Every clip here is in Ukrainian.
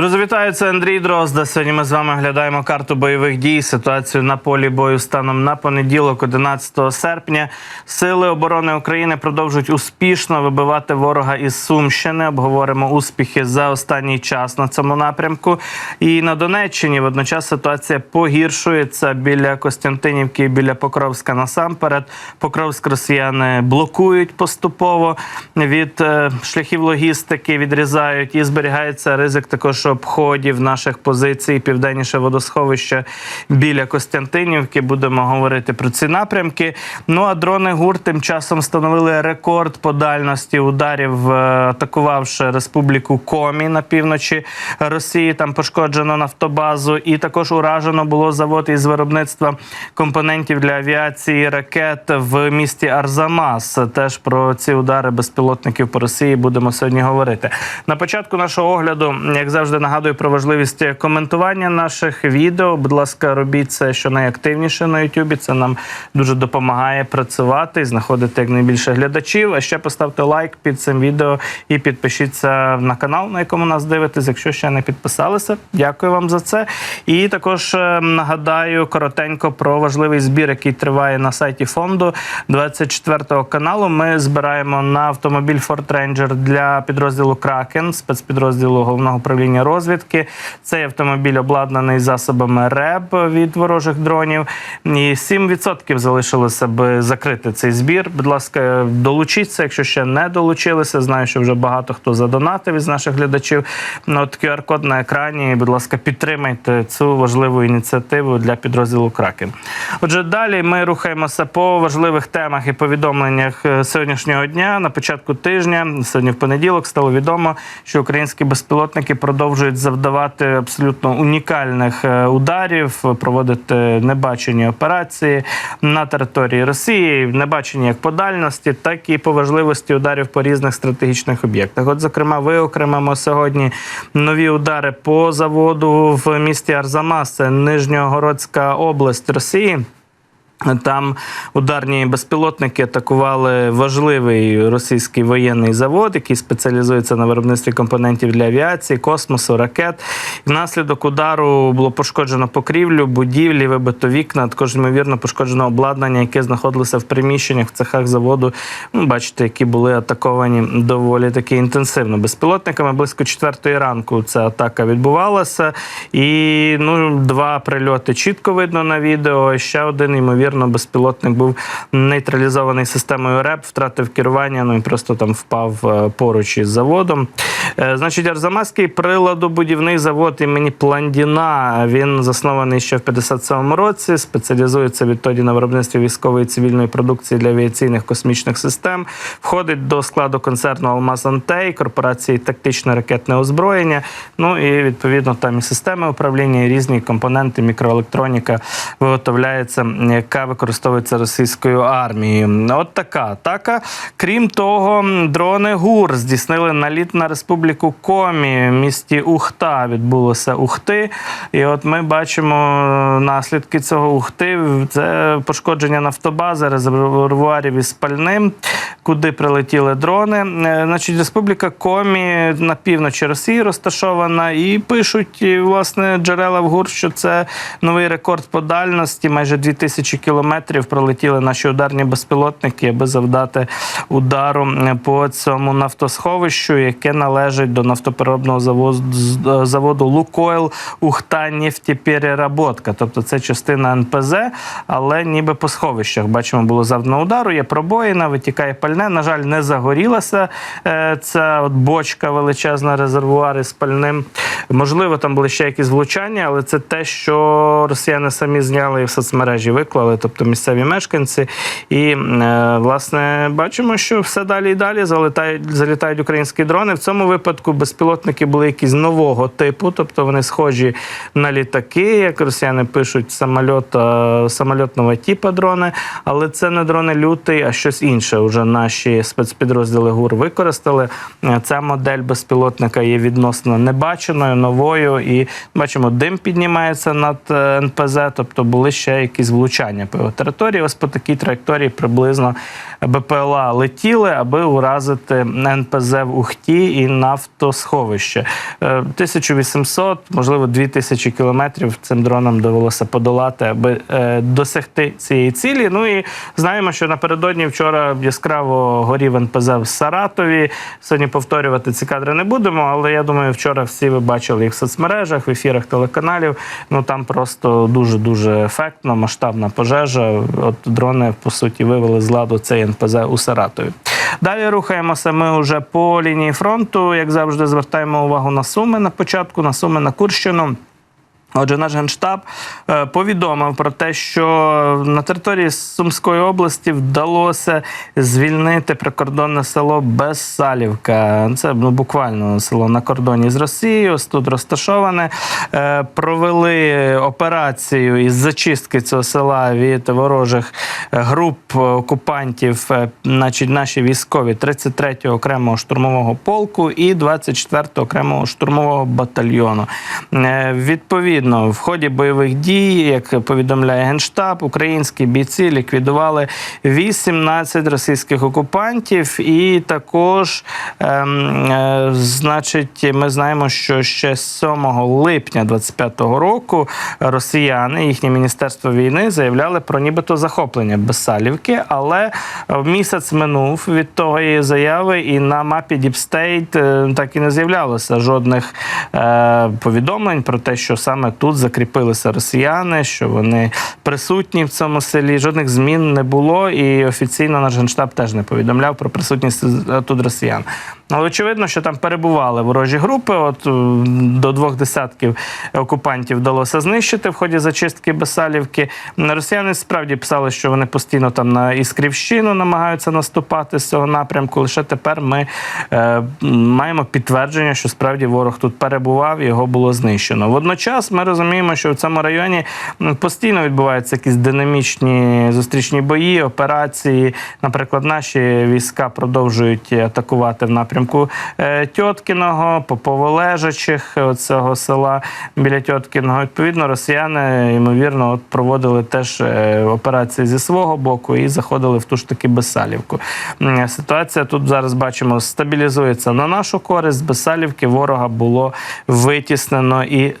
Друзі, це Андрій Дрозда. Сьогодні ми з вами оглядаємо карту бойових дій, ситуацію на полі бою станом на понеділок, 11 серпня. Сили оборони України продовжують успішно вибивати ворога із Сумщини. Обговоримо успіхи за останній час на цьому напрямку. І на Донеччині водночас ситуація погіршується біля Костянтинівки, біля Покровська. Насамперед, Покровськ росіяни блокують поступово від е, шляхів логістики, відрізають і зберігається ризик також обходів наших позицій південніше водосховища біля Костянтинівки. Будемо говорити про ці напрямки. Ну а дрони ГУР тим часом встановили рекорд по дальності ударів, е, атакувавши республіку Комі на півночі Росії. Там пошкоджено нафтобазу, і також уражено було завод із виробництва компонентів для авіації ракет в місті Арзамас. Теж про ці удари безпілотників по Росії будемо сьогодні говорити. На початку нашого огляду, як завжди, нагадую про важливість коментування наших відео. Будь ласка, робіть це що найактивніше на Ютубі. Це нам дуже допомагає працювати і знаходити якнайбільше глядачів. А ще поставте лайк під цим відео і підпишіться на канал, на якому нас дивитесь, якщо ще не підписалися. Дякую вам за це. І також е, нагадаю коротенько про важливий збір, який триває на сайті фонду 24 каналу. Ми збираємо на автомобіль Ford Ranger для підрозділу Кракен, спецпідрозділу головного управління розвідки. Цей автомобіль обладнаний засобами РЕБ від ворожих дронів. І 7% залишилося би закрити цей збір. Будь ласка, долучіться, якщо ще не долучилися. Знаю, що вже багато хто задонатив із наших глядачів. Ну, От QR-код на екрані. Будь ласка, підтримайте цю важливу ініціативу для підрозділу Кракен. Отже, далі ми рухаємося по важливих темах і повідомленнях е, сьогоднішнього дня. На початку тижня, сьогодні в понеділок, стало відомо, що українські безпілотники продовжують завдавати абсолютно унікальних е, ударів, проводити небачені операції на території Росії, небачені як по дальності, так і по важливості ударів по різних стратегічних об'єктах. От, зокрема, виокремимо сьогодні нові удари по заводу в місті Арзамас, Нижньогородська область Росії. Там ударні безпілотники атакували важливий російський воєнний завод, який спеціалізується на виробництві компонентів для авіації, космосу, ракет. Внаслідок удару було пошкоджено покрівлю, будівлі, вибито вікна. Також ймовірно пошкоджено обладнання, яке знаходилося в приміщеннях в цехах заводу. Ну, бачите, які були атаковані доволі таки інтенсивно. Безпілотниками близько четвертої ранку ця атака відбувалася. І ну, два прильоти чітко видно на відео. Ще один ймовірно ймовірно, безпілотник був нейтралізований системою РЕП, втратив керування, ну і просто там впав е, поруч із заводом. Е, Значить, Арзамаський приладобудівний завод імені Пландіна. Він заснований ще в 57-му році. Спеціалізується відтоді на виробництві військової і цивільної продукції для авіаційних космічних систем. Входить до складу концерну Алмаз Антей, корпорації тактичне ракетне озброєння. Ну і відповідно там і системи управління, і різні компоненти, мікроелектроніка виготовляється, яка використовується російською армією. От така атака. Крім того, дрони ГУР здійснили наліт на республіку Комі в місті Ухта. Відбулося Ухти. І от ми бачимо наслідки цього Ухти. Це пошкодження нафтобази, резервуарів із пальним, куди прилетіли дрони. Е, Значить, Республіка Комі на півночі Росії розташована, і пишуть власне джерела в ГУР, що це новий рекорд по дальності. Майже 2000 кілометрів пролетіли наші ударні безпілотники, аби завдати удару по цьому нафтосховищу, яке належить до нафтопереробного заводу, заводу Лукойл Ухта нефтепереработка. Тобто це частина НПЗ, але ніби по сховищах. Бачимо, було завдано удару, є пробоїна, витікає пальне. На жаль, не загорілася е, ця от бочка величезна, резервуар із пальним. Можливо, там були ще якісь влучання, але це те, що росіяни самі зняли і в соцмережі виклали, тобто місцеві мешканці. І е, власне бачимо, що все далі і далі залітають, залітають українські дрони. В цьому випадку безпілотники були якісь нового типу, тобто вони схожі на літаки, як росіяни пишуть, самольот, е, самольотного типу дрони, але це не дрони лютий, а щось інше. Уже наші спецпідрозділи ГУР використали. Е, Ця модель безпілотника є відносно небаченою. новою, і бачимо, дим піднімається над НПЗ, тобто були ще якісь влучання по його території. Ось по такій траєкторії приблизно БПЛА летіли, аби уразити НПЗ в Ухті і нафтосховище. Е, 1800, можливо, 2000 кілометрів цим дронам довелося подолати, аби е, досягти цієї цілі. Ну і знаємо, що напередодні вчора яскраво горів НПЗ в Саратові. Сьогодні повторювати ці кадри не будемо, але я думаю, вчора всі ви бачили їх в соцмережах, в ефірах телеканалів. Ну там просто дуже дуже ефектно, масштабна пожежа. От дрони по суті вивели з ладу цей НПЗ у Саратові. Далі рухаємося. Ми вже по лінії фронту. Як завжди, звертаємо увагу на суми на початку, на суми на Курщину. Отже, наш генштаб е, повідомив про те, що на території Сумської області вдалося звільнити прикордонне село Безсалівка. Це ну, буквально село на кордоні з Росією. Ось тут розташоване. Е, Провели операцію із зачистки цього села від ворожих е, груп окупантів, значить, наші військові 33-го окремого штурмового полку і 24-го окремого штурмового батальйону. Е, Відповідно, в ході бойових дій, як повідомляє Генштаб, українські бійці ліквідували 18 російських окупантів, і також, ем, е, значить, ми знаємо, що ще 7 липня 25-го року росіяни, їхнє міністерство війни, заявляли про нібито захоплення Бесалівки, але місяць минув від тої заяви, і на мапі е, так і не з'являлося жодних е, повідомлень про те, що саме тут закріпилися росіяни, що вони присутні в цьому селі. Жодних змін не було, і офіційно наш генштаб теж не повідомляв про присутність тут росіян. Але очевидно, що там перебували ворожі групи. От до двох десятків окупантів вдалося знищити в ході зачистки Бесалівки. Росіяни справді писали, що вони постійно там на Іскрівщину намагаються наступати з цього напрямку. Лише тепер ми е, маємо підтвердження, що справді ворог тут перебував, його було знищено. Водночас ми розуміємо, що в цьому районі постійно відбуваються якісь динамічні зустрічні бої, операції. Наприклад, наші війська продовжують атакувати в напрямку е, Тьоткіного, Поповолежачих, цього села біля Тьоткіного. Відповідно, росіяни, ймовірно, от проводили теж е, операції зі свого боку і заходили в ту ж таки Бесалівку. Ситуація тут зараз бачимо стабілізується на нашу користь. Бесалівки ворога було витіснено і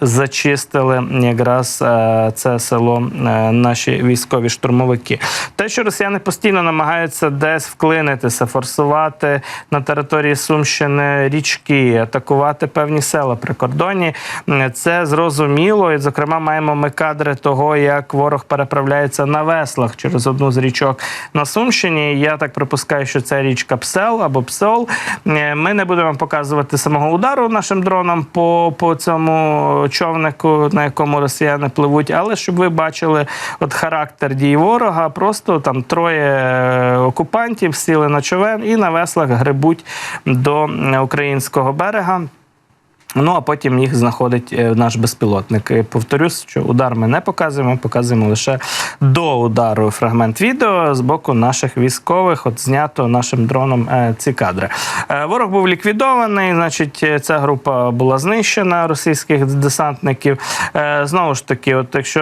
зачистили якраз е, це село е, наші військові штурмовики. Те, що росіяни постійно намагаються десь вклинитися, форсувати на території Сумщини річки, атакувати певні села при кордоні, це зрозуміло. І, зокрема, маємо ми кадри того, як ворог переправляється на веслах через одну з річок на Сумщині. Я так припускаю, що це річка Псел або Псол. Е, Ми не будемо показувати самого удару нашим дроном по, по цьому човнику, на якому росіяни пливуть, але щоб ви бачили от характер дій ворога, просто там троє е, окупантів сіли на човен і на веслах гребуть до е, українського берега. Ну а потім їх знаходить е, наш безпілотник. І повторюсь, що удар ми не показуємо, показуємо лише до удару фрагмент відео з боку наших військових. От знято нашим дроном е, ці кадри. Е, Ворог був ліквідований. Значить, е, ця група була знищена російських десантників. Е, Знову ж таки, от якщо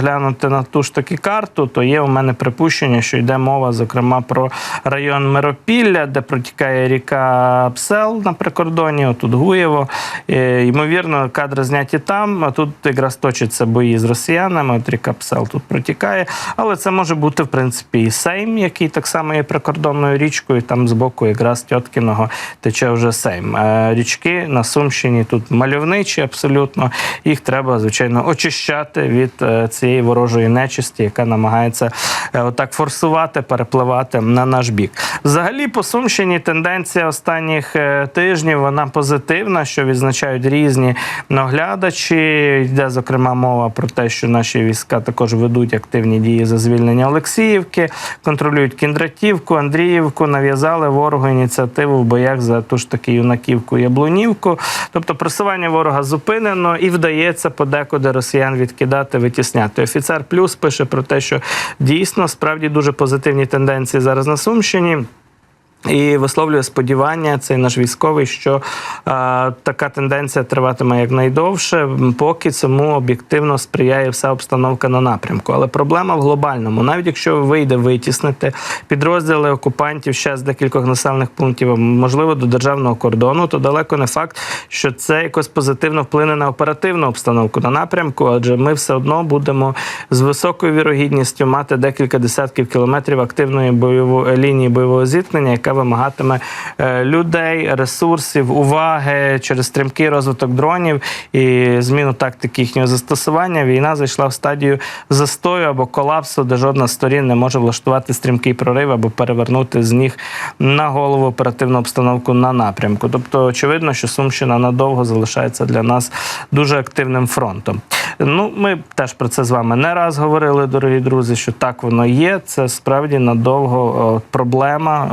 глянути на ту ж таки карту, то є у мене припущення, що йде мова, зокрема, про район Миропілля, де протікає ріка Псел на прикордоні. Отут Гуєво. Е, Ймовірно, кадри зняті там. А тут якраз точаться бої з росіянами. От ріка Псел тут протікає. Але це може бути, в принципі, і Сейм, який так само є прикордонною річкою. Там з боку якраз Тьоткіного тече вже Сейм. Е, Річки на Сумщині тут мальовничі, абсолютно. Їх треба, звичайно, очищати від е, цієї ворожої нечисті, яка намагається отак форсувати, перепливати на наш бік. Взагалі, по Сумщині тенденція останніх тижнів вона позитивна, що відзначають різні наглядачі. Йде зокрема мова про те, що наші війська також ведуть активні дії за звільнення Олексіївки, контролюють Кіндратівку, Андріївку, нав'язали ворогу ініціативу в боях за ту ж таки юнаківку Яблунівку. Тобто просування ворога зупинено і вдається подекуди росіян відкидати, витісняти. Офіцер плюс пише про те, що дійсно справді дуже позитивні тенденції зараз на Сумщині. І висловлює сподівання цей наш військовий, що е, така тенденція триватиме якнайдовше, поки цьому об'єктивно сприяє вся обстановка на напрямку. Але проблема в глобальному. Навіть якщо вийде витіснити підрозділи окупантів ще з декількох населених пунктів, можливо, до державного кордону, то далеко не факт, що це якось позитивно вплине на оперативну обстановку на напрямку, адже ми все одно будемо з високою вірогідністю мати декілька десятків кілометрів активної бойової лінії бойового зіткнення, яка вимагатиме е, людей, ресурсів, уваги через стрімкий розвиток дронів і зміну тактики їхнього застосування. Війна зайшла в стадію застою або колапсу, де жодна з сторін не може влаштувати стрімкий прорив або перевернути з ніг на голову оперативну обстановку на напрямку. Тобто, очевидно, що Сумщина надовго залишається для нас дуже активним фронтом. Ну, ми теж про це з вами не раз говорили, дорогі друзі, що так воно є. Це справді надовго о, проблема,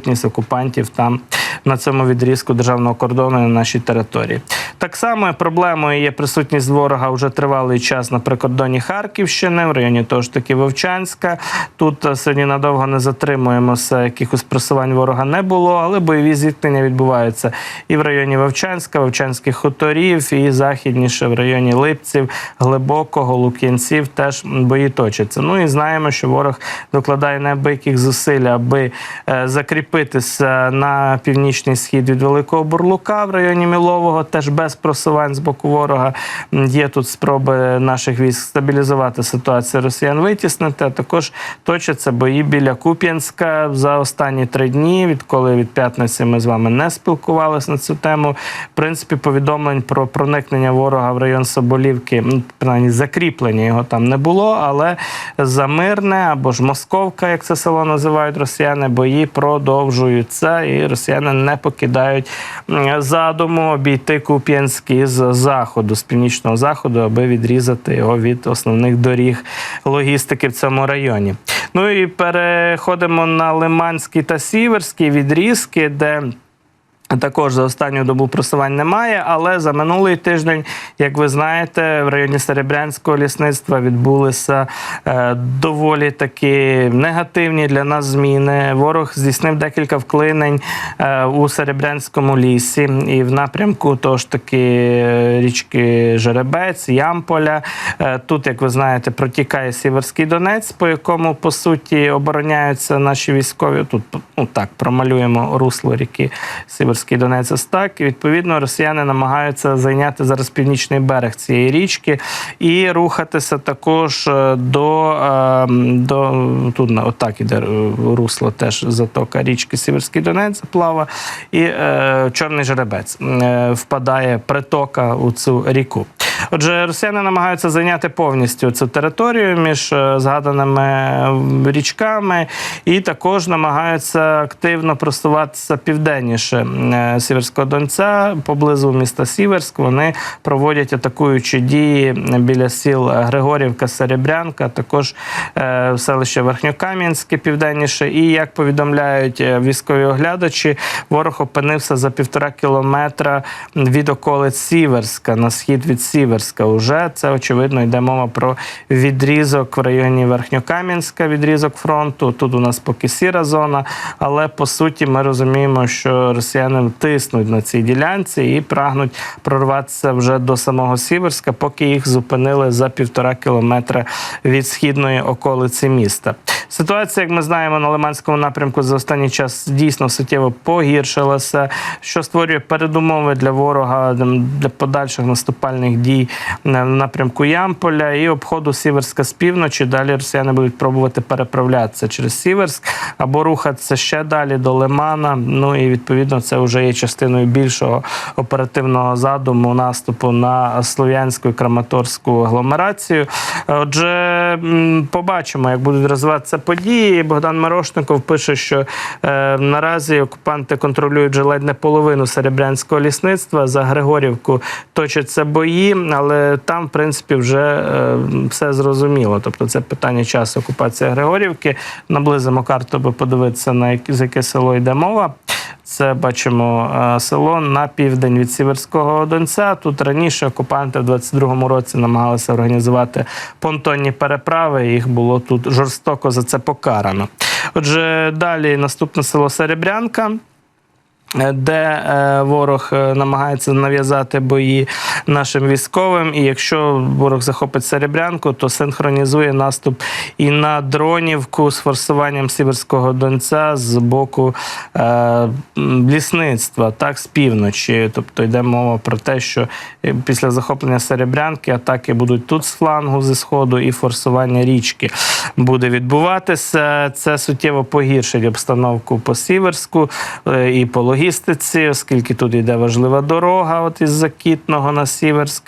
присутність окупантів там на цьому відрізку державного кордону на нашій території. Так само проблемою є присутність ворога вже тривалий час на прикордоні Харківщини, в районі того ж таки Вовчанська. Тут е, сьогодні надовго не затримуємося, якихось просувань ворога не було, але бойові зіткнення відбуваються і в районі Вовчанська, Вовчанських хуторів, і західніше в районі Липців, Глибокого, Лук'янців теж бої точаться. Ну і знаємо, що ворог докладає неабияких зусиль, аби е, закріпитися на північний схід від Великого Бурлука в районі Мілового, теж без просувань з боку ворога. Є тут спроби наших військ стабілізувати ситуацію росіян витіснити. А також точаться бої біля Куп'янська за останні три дні, відколи від п'ятниці ми з вами не спілкувалися на цю тему. В принципі, повідомлень про проникнення ворога в район Соболівки, принаймні закріплення його там не було, але за мирне або ж Московка, як це село називають росіяни, бої продовжуються, і росіяни не покидають задуму обійти Куп'янськ із заходу, з північного заходу, аби відрізати його від основних доріг логістики в цьому районі. Ну і переходимо на Лиманський та Сіверський відрізки, де також за останню добу просувань немає, але за минулий тиждень, як ви знаєте, в районі Серебрянського лісництва відбулися е, доволі такі негативні для нас зміни. Ворог здійснив декілька вклинень е, у Серебрянському лісі і в напрямку того ж таки е, річки Жеребець, Ямполя. Тут, як ви знаєте, протікає Сіверський Донець, по якому по суті обороняються наші військові. Тут ну так промалюємо русло ріки Сіверський Донець. і відповідно росіяни намагаються зайняти зараз північний берег цієї річки і рухатися також е, до, е, до тут отак іде е, русло теж затока річки Сіверський Донець плава і е, Чорний Жеребець впадає притока у цю ріку. Отже, росіяни намагаються зайняти повністю цю територію між е, згаданими річками, і також намагаються активно просуватися південніше е, Сіверського Донця, поблизу міста Сіверськ. Вони проводять атакуючі дії біля сіл Григорівка, Серебрянка, також е, селище Верхньокам'янське південніше. І як повідомляють військові оглядачі, ворог опинився за півтора кілометра від околиць Сіверська на схід від Сіверська. Уже це очевидно йде мова про відрізок в районі Верхньокам'янська, відрізок фронту. Тут у нас поки сіра зона, але по суті ми розуміємо, що росіяни тиснуть на цій ділянці і прагнуть прорватися вже до самого Сіверська, поки їх зупинили за півтора кілометра від східної околиці міста. Ситуація, як ми знаємо, на Лиманському напрямку за останній час дійсно суттєво погіршилася, що створює передумови для ворога для подальших наступальних дій на напрямку Ямполя і обходу Сіверська з півночі. Далі росіяни будуть пробувати переправлятися через Сіверськ або рухатися ще далі до Лимана. Ну і відповідно це вже є частиною більшого оперативного задуму наступу на Слов'янську і Краматорську агломерацію. Отже, побачимо, як будуть розвиватися події. Богдан Мирошников пише, що е, наразі окупанти контролюють вже ледь не половину серебрянського лісництва. За Григорівку точаться бої, але там, в принципі, вже е, все зрозуміло. Тобто, це питання часу окупація Григорівки. Наблизимо карту, аби подивитися на як, за яке село йде мова. Це бачимо е, село на південь від Сіверського Донця. Тут раніше окупанти в 22-му році намагалися організувати понтонні переправи. Їх було тут жорстоко за це покарано. Отже, далі наступне село Серебрянка. Е, Де е, ворог е, намагається нав'язати бої нашим військовим, і якщо ворог захопить Серебрянку, то синхронізує наступ і на Дронівку з форсуванням Сіверського Донця з боку е, лісництва, так з півночі. Тобто йде мова про те, що після захоплення Серебрянки атаки будуть тут з флангу зі сходу, і форсування річки буде відбуватися. Це суттєво погіршить обстановку по Сіверську і по логістиці, оскільки тут йде важлива дорога, от із Закітного на Сіверськ,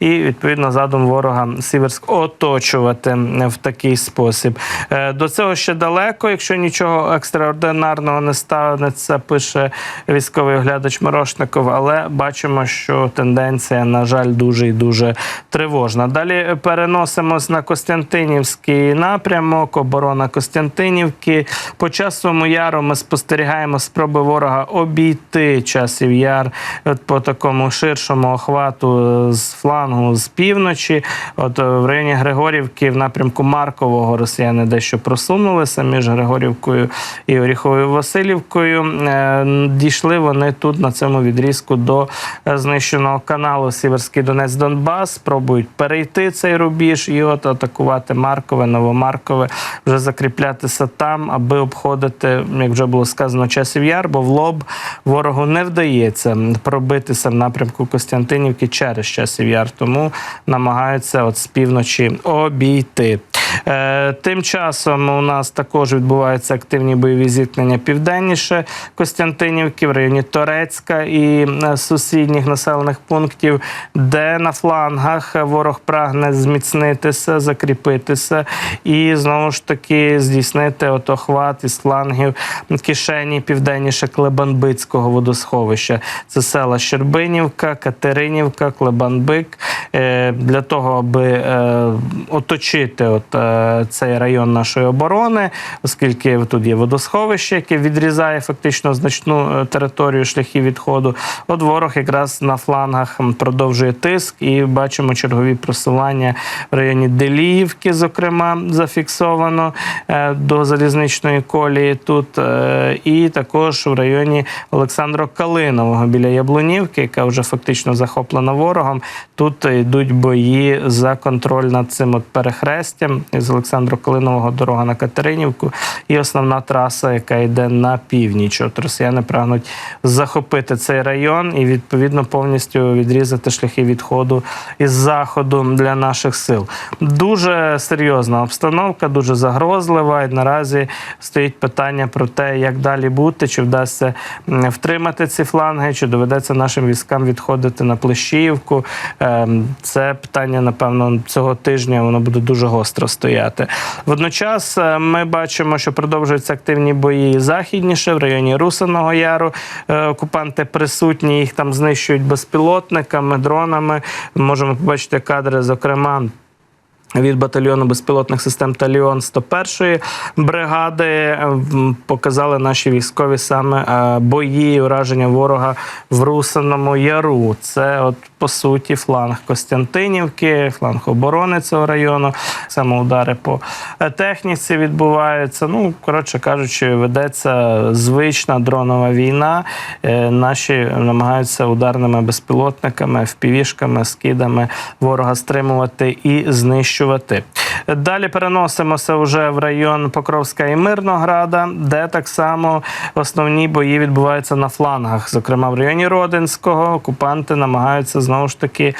і відповідно задум ворога Сіверськ оточувати в такий спосіб. Е, До цього ще далеко, якщо нічого екстраординарного не станеться, пише військовий оглядач Мирошников, але бачимо, що тенденція, на жаль, дуже і дуже тривожна. Далі переносимось на Костянтинівський напрямок, оборона Костянтинівки. По часовому яру ми спостерігаємо спроби ворога обійти часів яр от по такому ширшому охвату е, з флангу з півночі. От е, в районі Григорівки, в напрямку Маркового, росіяни дещо просунулися між Григорівкою і Оріховою Васильівкою. Е, Дійшли вони тут на цьому відрізку до знищеного каналу Сіверський Донець Донбас. Спробують перейти цей рубіж і от атакувати Маркове, Новомаркове, вже закріплятися там, аби обходити, як вже було сказано, часів яр, бо в лоб ворогу не вдається пробитися в напрямку Костянтинівки через часів яр, тому намагаються от з півночі обійти. Е, Тим часом у нас також відбуваються активні бойові зіткнення південніше Костянтинівки в районі Торецька і е, сусідніх населених пунктів, де на флангах ворог прагне зміцнитися, закріпитися і знову ж таки здійснити от охват із флангів кишені південніше Клебанбицького водосховища. Це села Щербинівка, Катеринівка, Клебанбик. Е, Для того, аби оточити от, цей район нашої оборони, оскільки тут є водосховище, яке відрізає фактично значну е, територію шляхів відходу. От ворог якраз на флангах продовжує тиск, і бачимо чергові просування в районі Деліївки, зокрема, зафіксовано е, до залізничної колії тут, е, і також в районі Олександро Калинового біля Яблунівки, яка вже фактично захоплена ворогом. Тут йдуть бої за контроль над цим от перехрестям з Олександру Калинового дорога на Катеринівку і основна траса, яка йде на північ. От росіяни прагнуть захопити цей район і відповідно повністю відрізати шляхи відходу із заходу для наших сил. Дуже серйозна обстановка, дуже загрозлива. І наразі стоїть питання про те, як далі бути, чи вдасться втримати ці фланги, чи доведеться нашим військам відходити на Плещіївку. Ем, Це питання, напевно, цього тижня воно буде дуже гостро стояти. Водночас е, ми бачимо, що продовжуються активні бої західніше в районі Русиного Яру. Е, Окупанти присутні, їх там знищують безпілотниками, дронами. Можемо побачити кадри, зокрема. Від батальйону безпілотних систем Таліон 101-ї бригади е, показали наші військові саме бої і ураження ворога в Русиному Яру. Це, от по суті, фланг Костянтинівки, фланг оборони цього району. Саме удари по е, техніці відбуваються. Ну, коротше кажучи, ведеться звична дронова війна. Е, Наші намагаються ударними безпілотниками, впівішками, скидами ворога стримувати і знищувати. Далі переносимося вже в район Покровська і Мирнограда, де так само основні бої відбуваються на флангах. Зокрема, в районі Родинського окупанти намагаються знову ж таки.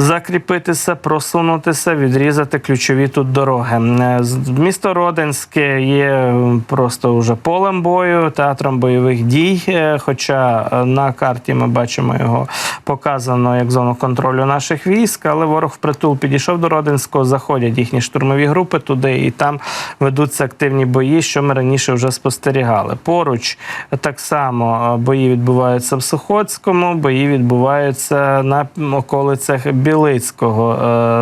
Закріпитися, просунутися, відрізати ключові тут дороги. Е, Місто Родинське є просто вже полем бою, театром бойових дій. е, Хоча е, на карті ми бачимо його показано як зону контролю наших військ, але ворог впритул підійшов до Родинського, заходять їхні штурмові групи туди, і там ведуться активні бої, що ми раніше вже спостерігали. Поруч е, так само е, бої відбуваються в Сухоцькому, бої відбуваються на околицях Білицького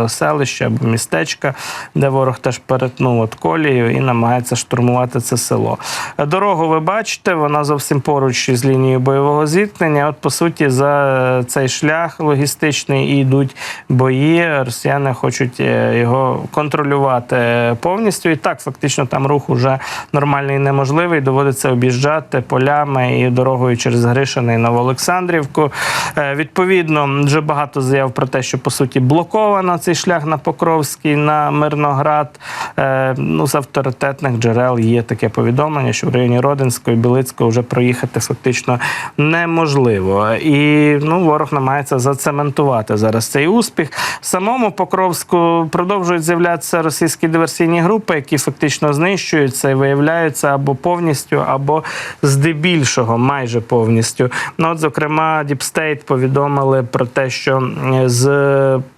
е, селища або містечка, де ворог теж перетнув от колію і намагається штурмувати це село. Дорогу ви бачите, вона зовсім поруч із лінією бойового зіткнення. От по суті, за цей шлях логістичний і йдуть бої. Росіяни хочуть е, його контролювати повністю. І так, фактично, там рух уже нормальний і неможливий. Доводиться об'їжджати полями і дорогою через Гришини і Новоолександрівку. Е, Відповідно, вже багато заяв про те, що по суті блоковано цей шлях на Покровський, на Мирноград. Е, Ну, з авторитетних джерел є таке повідомлення, що в районі Родинського і Білицького вже проїхати фактично неможливо. І ну, ворог намагається зацементувати зараз цей успіх. В самому Покровську продовжують з'являтися російські диверсійні групи, які фактично знищуються і виявляються або повністю, або здебільшого, майже повністю. Ну, от, зокрема, Діпстейт повідомили про те, що з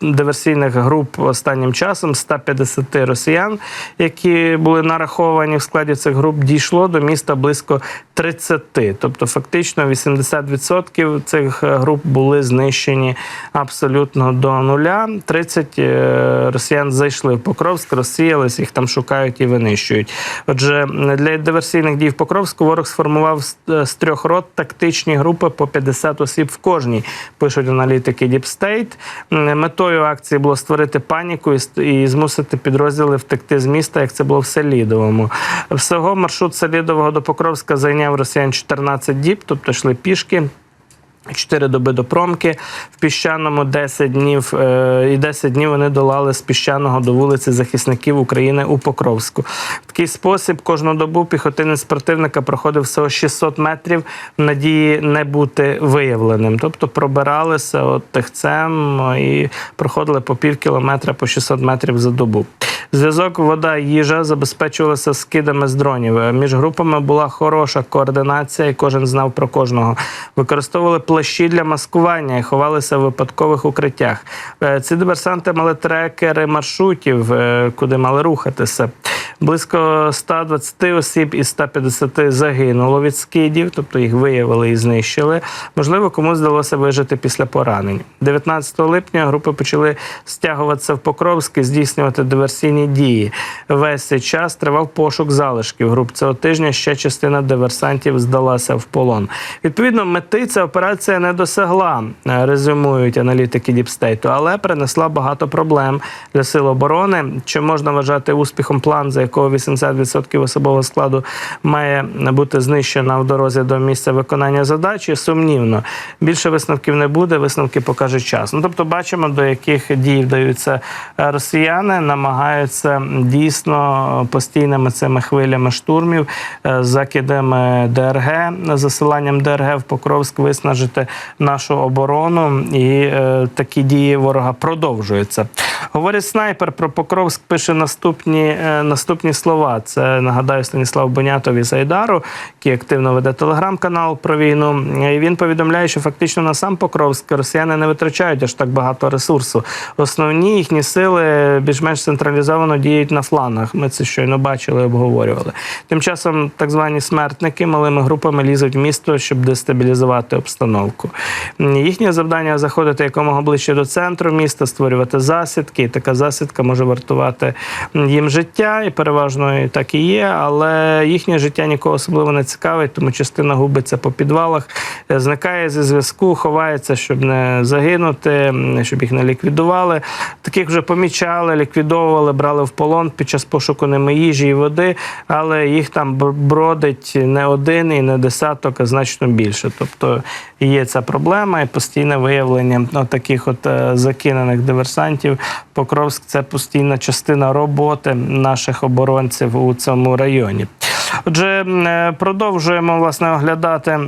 диверсійних груп останнім часом 150 росіян, які були нараховані в складі цих груп, дійшло до міста близько 30. Тобто, фактично 80% цих е, груп були знищені абсолютно до нуля. 30 е, росіян зайшли в Покровськ, розсіялись, їх там шукають і винищують. Отже, для диверсійних дій в Покровську ворог сформував з, е, трьох рот тактичні групи по 50 осіб в кожній, пишуть аналітики State. Метою акції було створити паніку і, і змусити підрозділи втекти з міста, як це було в Селідовому. Всього маршрут Селідового до Покровська зайняв росіян 14 діб, тобто йшли пішки. Чотири доби до промки в піщаному 10 днів е, і 10 днів вони долали з піщаного до вулиці захисників України у Покровську. В такий спосіб кожну добу піхотинець противника проходив всього 600 метрів в надії не бути виявленим. Тобто пробиралися от тихцем е, і проходили по пів кілометра по 600 метрів за добу. Зв'язок, вода, їжа забезпечувалися скидами з дронів. Між групами була хороша координація, і кожен знав про кожного. Використовували плащі для маскування і ховалися в випадкових укриттях. Е, Ці диверсанти мали трекери маршрутів, е, куди мали рухатися. Близько 120 осіб із 150 загинуло від скидів, тобто їх виявили і знищили. Можливо, комусь вдалося вижити після поранень. 19 липня групи почали стягуватися в Покровськ і здійснювати диверсійні дії. Весь цей час тривав пошук залишків груп. Цього тижня ще частина диверсантів здалася в полон. Відповідно, мети ця операція не досягла, е, резюмують аналітики Діпстейту, але принесла багато проблем для сил оборони. Чи можна вважати успіхом план, за якого 80% особового складу має бути знищена в дорозі до місця виконання задачі? Сумнівно. Більше висновків не буде. Висновки покаже час. Ну тобто, бачимо, до яких дій вдаються росіяни, намагаються дійсно постійними цими хвилями штурмів, е, закидами ДРГ, засиланням ДРГ в Покровськ виснажити нашу оборону, і е, такі дії ворога продовжуються. Говорить снайпер про Покровськ, пише наступні, е, наступні слова. Це нагадаю Станіслав Бонятов із Айдару, який активно веде телеграм-канал про війну. І він повідомляє, що фактично на сам Покровськ росіяни не витрачають аж так багато ресурсу. Основні їхні сили більш-менш централізовано діють на флангах. Ми це щойно бачили, обговорювали. Тим часом так звані смертники малими групами лізуть в місто, щоб дестабілізувати обстановку. Їхнє завдання заходити якомога ближче до центру міста, створювати засідки. І така засідка може вартувати їм життя, і переважно і так і є. Але їхнє життя нікого особливо не цікавить, тому частина губиться по підвалах, е, зникає зі зв'язку, ховається, щоб не загинути, щоб їх не ліквідували. Таких вже помічали, ліквідовували, брали в полон під час пошуку ними їжі і води, але їх там бродить не один і не десяток, а значно більше. Тобто є ця проблема і постійне виявлення ну, таких от е, закинених диверсантів. Покровськ це постійна частина роботи наших оборонців у цьому районі. Отже, е, продовжуємо власне оглядати.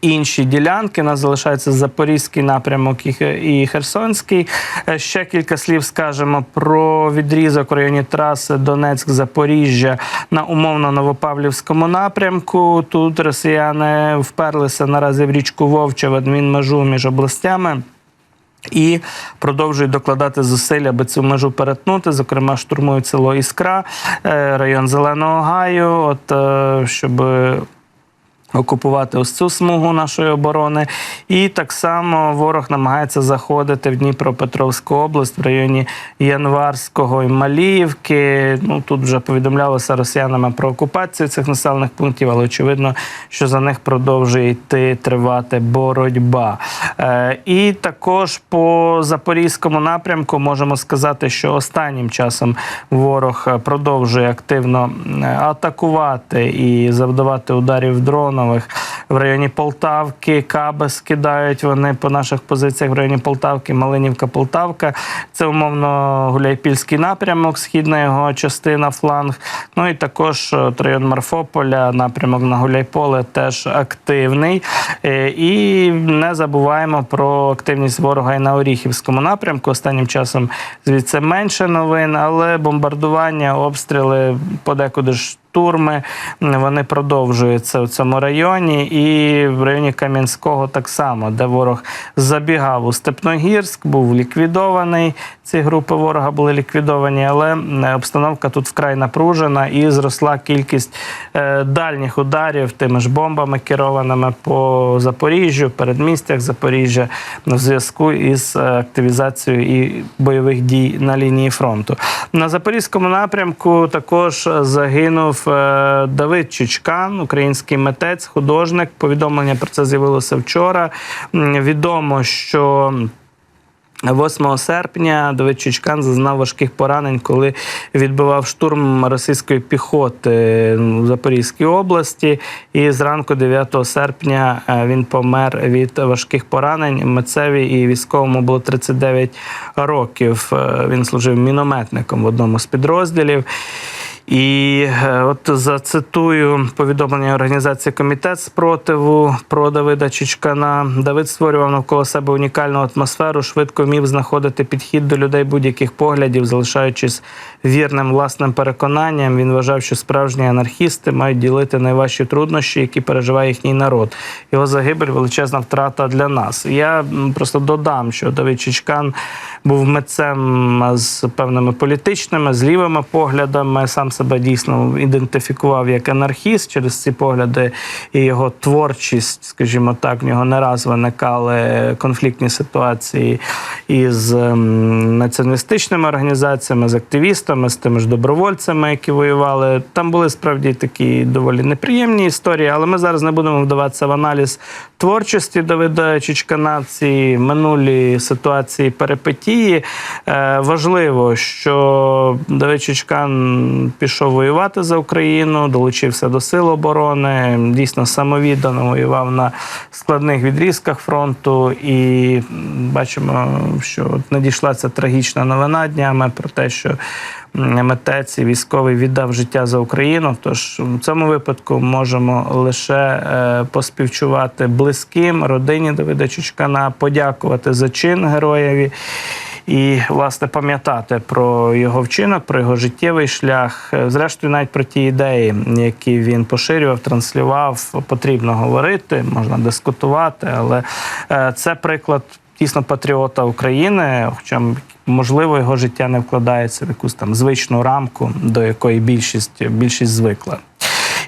Інші ділянки У нас залишається Запорізький напрямок і Херсонський. Е, Ще кілька слів скажемо про відрізок в районі траси Донецьк-Запоріжжя на умовно Новопавлівському напрямку. Тут росіяни вперлися наразі в річку Вовча в адмінмежу між областями. І продовжують докладати зусиль, аби цю межу перетнути. Зокрема, штурмують село Іскра, е, район Зеленого Гаю, от е, щоб окупувати ось цю смугу нашої оборони. І так само ворог намагається заходити в Дніпропетровську область в районі Январського і Маліївки. Ну тут вже повідомлялося росіянами про окупацію цих населених пунктів, але очевидно, що за них продовжує йти тривати боротьба. Е, і також по запорізькому напрямку можемо сказати, що останнім часом ворог продовжує активно атакувати і завдавати ударів дронових в районі Полтавки. Каби скидають вони по наших позиціях в районі Полтавки, Малинівка, Полтавка. Це умовно Гуляйпільський напрямок, східна його частина, фланг. Ну і також от район Марфополя, напрямок на Гуляйполе теж активний. Е, І не забуваємо про активність ворога і на Оріхівському напрямку. Останнім часом звідси менше новин, але бомбардування, обстріли подекуди ж. Штурми вони продовжуються в цьому районі, і в районі Кам'янського так само, де ворог забігав у Степногірськ, був ліквідований. Ці групи ворога були ліквідовані, але е, обстановка тут вкрай напружена і зросла кількість е, дальніх ударів тими ж бомбами, керованими по Запоріжжю, передмістях Запоріжжя в зв'язку із е, активізацією і бойових дій на лінії фронту. На запорізькому напрямку також загинув Давид Чучкан, український митець, художник. Повідомлення про це з'явилося вчора. Відомо, що 8 серпня Давид Чучкан зазнав важких поранень, коли відбивав штурм російської піхоти в Запорізькій області. І зранку 9 серпня е, він помер від важких поранень. Митцеві і військовому було 39 років. Е, Він служив мінометником в одному з підрозділів. І е, от зацитую повідомлення організації Комітет спротиву про Давида Чичкана. Давид створював навколо себе унікальну атмосферу, швидко вмів знаходити підхід до людей будь-яких поглядів, залишаючись вірним власним переконанням. Він вважав, що справжні анархісти мають ділити найважчі труднощі, які переживає їхній народ. Його загибель величезна втрата для нас. Я просто додам, що Давид Чичкан був митцем з певними політичними, з лівими поглядами. Сам себе дійсно ідентифікував як анархіст через ці погляди і його творчість, скажімо так, в нього не раз виникали конфліктні ситуації із ем, націоналістичними організаціями, з активістами, з тими ж добровольцями, які воювали. Там були справді такі доволі неприємні історії, але ми зараз не будемо вдаватися в аналіз творчості Давида Чичкана, ці минулі ситуації перипетії. Е, важливо, що Давид Чичкан пішов воювати за Україну, долучився до сил оборони, дійсно самовіддано воював на складних відрізках фронту. І бачимо, що надійшла ця трагічна новина днями про те, що митець і військовий віддав життя за Україну. Тож в цьому випадку можемо лише е, поспівчувати близьким родині Давида Чучкана, подякувати за чин героєві. І, власне, пам'ятати про його вчинок, про його життєвий шлях. Е, Зрештою, навіть про ті ідеї, які він поширював, транслював, потрібно говорити, можна дискутувати, але е, це приклад дійсно патріота України, хоча можливо його життя не вкладається в якусь там звичну рамку, до якої більшість більшість звикла.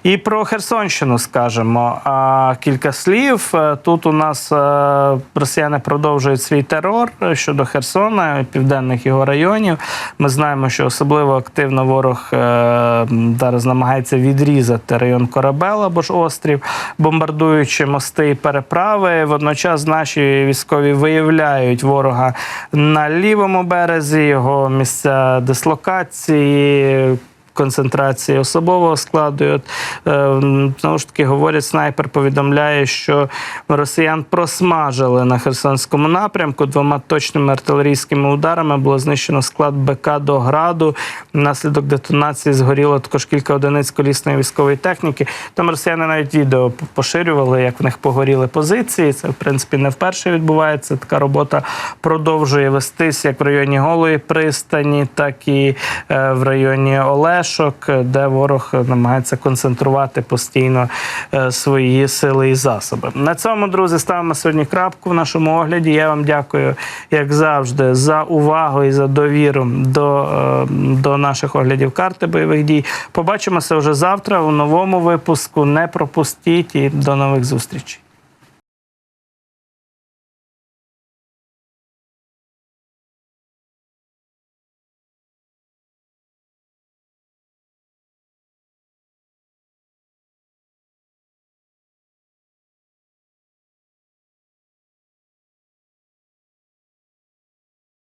І про Херсонщину скажемо а, кілька слів. Е, Тут у нас е, росіяни продовжують свій терор щодо Херсона і південних його районів. Ми знаємо, що особливо активно ворог е, зараз намагається відрізати район Корабел або ж острів, бомбардуючи мости і переправи. Водночас наші військові виявляють ворога на лівому березі, його місця дислокації концентрації особового складу. І От, е, знову ж таки, говорять, снайпер повідомляє, що росіян просмажили на Херсонському напрямку. Двома точними артилерійськими ударами було знищено склад БК до граду. Внаслідок детонації згоріло також кілька одиниць колісної військової техніки. Там росіяни навіть відео поширювали, як в них погоріли позиції. Це, в принципі, не вперше відбувається. Така робота продовжує вестись як в районі Голої пристані, так і е, в районі Олеш. РПшок, де ворог намагається концентрувати постійно е, свої сили і засоби. На цьому, друзі, ставимо сьогодні крапку в нашому огляді. Я вам дякую, як завжди, за увагу і за довіру до, е, до наших оглядів карти бойових дій. Побачимося вже завтра у новому випуску. Не пропустіть і до нових зустрічей.